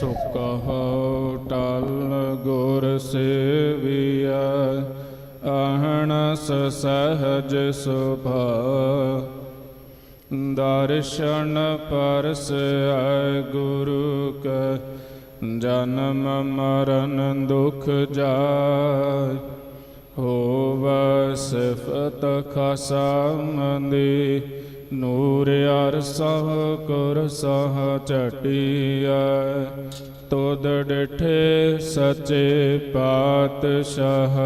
ਸੋ ਕਹੋ ਟਲ ਗੁਰ ਸੇਵੀਆ ਅਹਣਸ ਸਹਜ ਸੁਭਾ ਦਰਸ਼ਨ ਪਰਸ ਆਇ ਗੁਰੂ ਕੈ, ਜਨਮ ਮਰਨ ਦੁਖ ਜਾਇ ਹੋਵ ਸਿਫਤ ਖਸਮੰਦੀ ਨੂਰ ਅਰ ਸਹ ਸਹ ਚਟਿਆ ਤੋਦ ਡਿਠੇ ਸਚੇ ਪਾਤਸ਼ਾਹ,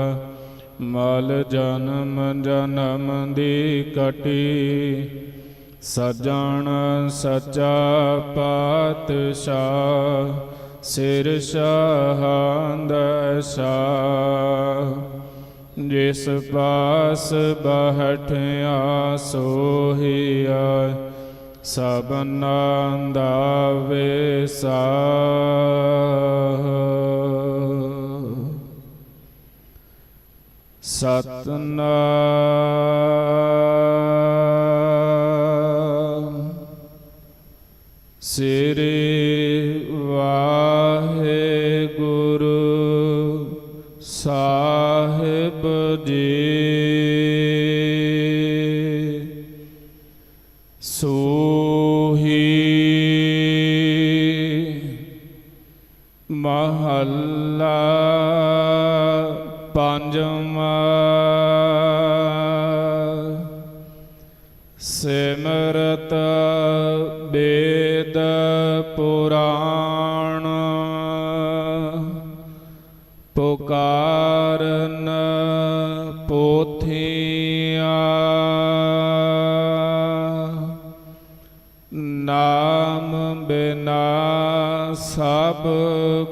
ਮਲ ਜਨਮ ਜਨਮ ਦੀ ਕਟੀ। ਸਜਣ ਸਚਾ ਪਾਤਸ਼ਾਹ, ਸਿਰ ਸ਼ਹਾਂਦ ਸ਼ਾਹ। ਜਿਸ ਪਾਸ ਬਹਠਿਆ ਸੋਹੀਆ ਸਭਨਾ ਦਾ ਵੇਸਾ ਸਤਨਾਮ ਸ੍ਰੀ ਵਾਹਿਗੁਰੂ ਸਾਹਿਬ ਜੀ ਸੋਹੀ ਮਹੱਲਾ ਪੰਜਵਾਂ ਸਿਮਰਤ ਬੇਦ ਪੁਰਾਣ ਪੁਕਾਰਨ ਸਭ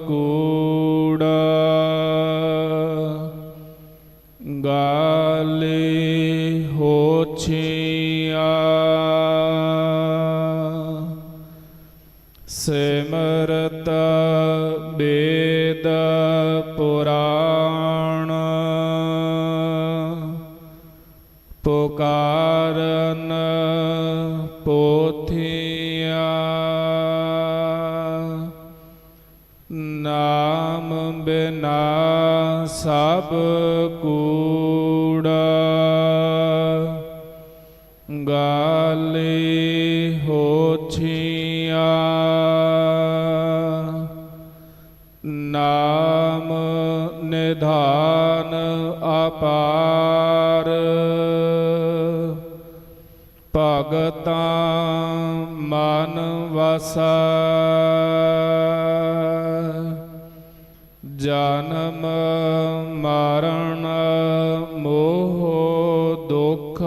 ਕੂੜ ਗਾਲੀ ਹੋਛੀਆਂ। ਸਿਮਰਤ ਬੇਦ ਪੁਰਾਣ। ਪੁਕਾਰਨ ਸਭ ਕੂੜ ਗਾਲੀ ਹੋਛੀਆਂ। ਨਾਮ ਨਿਧਾਨ ਅਪਾਰ। ਭਗਤਾਂ ਮਨ ਵਸਾ। ਜਨਮ ਮਰਨ ਮੋਹ ਦੁਖ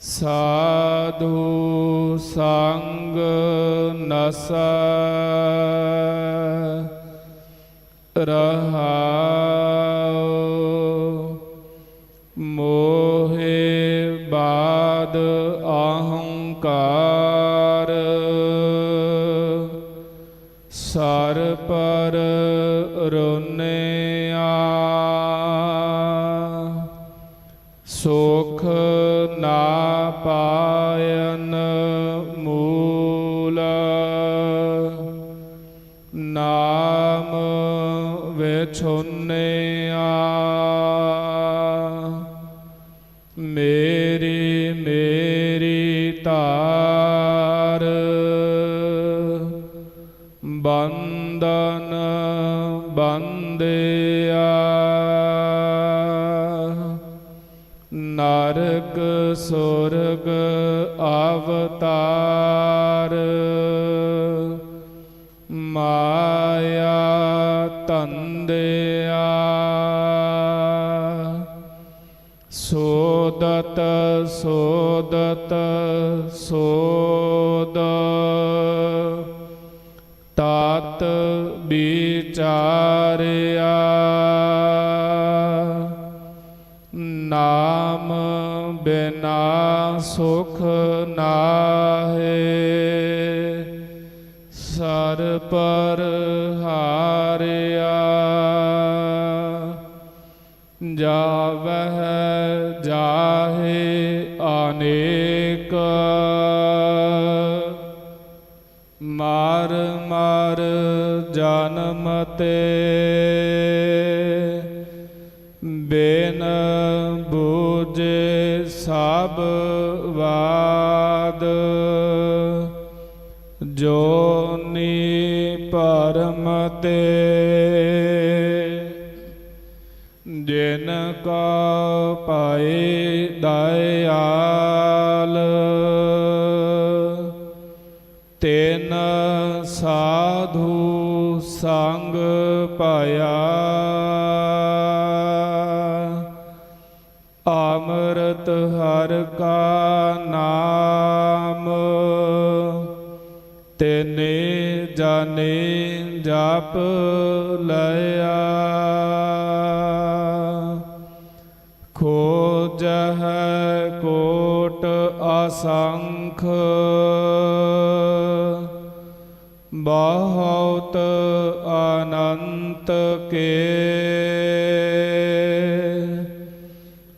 ਸਾਧੂ ਸੰਗ ਨਸਾ ਸੁਖ ਨਾ ਪਾਇਨ ਨਰਕ ਸੁਰਗ ਅਵਤਾਰ। ਮਾਇਆ ਤੰਦਿਆ। ਸੋਦਤ ਸੋਦਤ ਸੋਦ। ਤਤ ਵਿਚਾਰਿਆ। ਨਾਮ ਬਿਨਾ ਸੁਖ ਨਾਹੇ। ਸਰ ਪਰ ਹਾਰਿਆ ਜਾਵਹਿ ਜਾਹੇ ਅਨੇਕ। ਮਾਰ ਮਾਰ ਜਨਮ ਤੇ ਸਭ ਵਾਦ ਜੋਨੀ ਪਰਮ ਤੇ ਜਿਨ ਕਾ ਪਾਏ ਦਇਆਲ ਤੈਨ ਸਾਧੂ ਸੰਗ ਪਾਇਆ ਨਾਮ। ਤੈਨੇ ਜਾਣੇ ਜਾਪ ਲਿਆ ਖੋਜ ਹੈ ਕੋਟ ਅਸੰਖ। ਬਹੁਤ ਅਨੰਤ ਕੇ।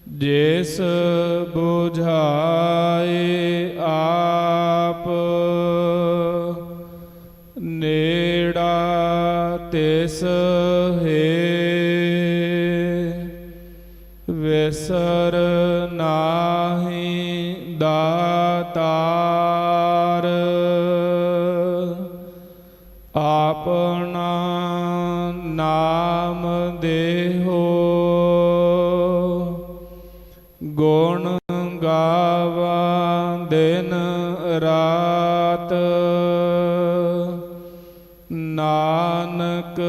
ਜਿਸ 부ਝਾਏ ਆਪ। ਨੇੜਾ ਤਿਸ ਹੈ ਵਿਸਰ ਨਾਹੀ ਦਾਤਾਰ। ਰਾਤ ਨਾਨਕ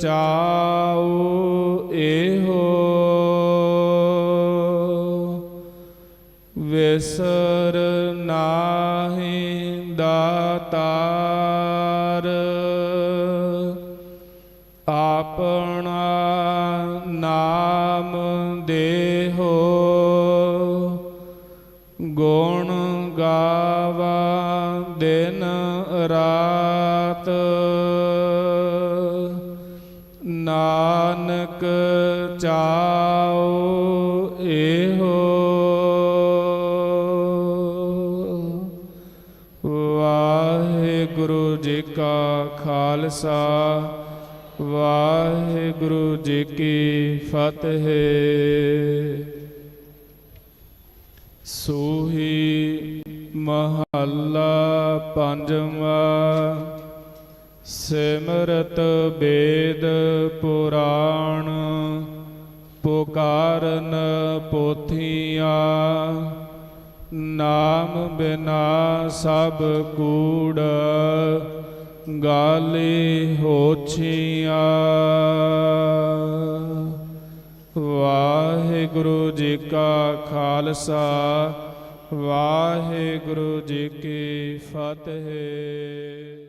ਚਾਉ ਇਹੋ ਵਿਸਰ ਨਾਹੀ ਦਾਤਾਰ ਦਿਨ ਰਾਤ। ਨਾਨਕ ਚਾਉ ਇਹੋ। ਵਾਹਿਗੁਰੂ ਜੀ ਕਾ ਖਾਲਸਾ ਵਾਹਿਗੁਰੂ ਜੀ ਕੀ ਫਤਿਹ। ਸੂਹੀ ਮਹੱਲਾ ਪੰਜਵਾ, ਸਿਮਰਤ ਬੇਦ ਪੁਰਾਣ, ਪੁਕਾਰਨ ਪੋਥੀਆਂ, ਨਾਮ ਬਿਨਾ ਸਭ ਕੂੜ ਗਾਲੀ ਹੋਛੀਆਂ। ਵਾਹਿਗੁਰੂ ਜੀ ਕਾ ਖਾਲਸਾ ਵਾਹਿਗੁਰੂ ਜੀ ਕੀ ਫਤਿਹ।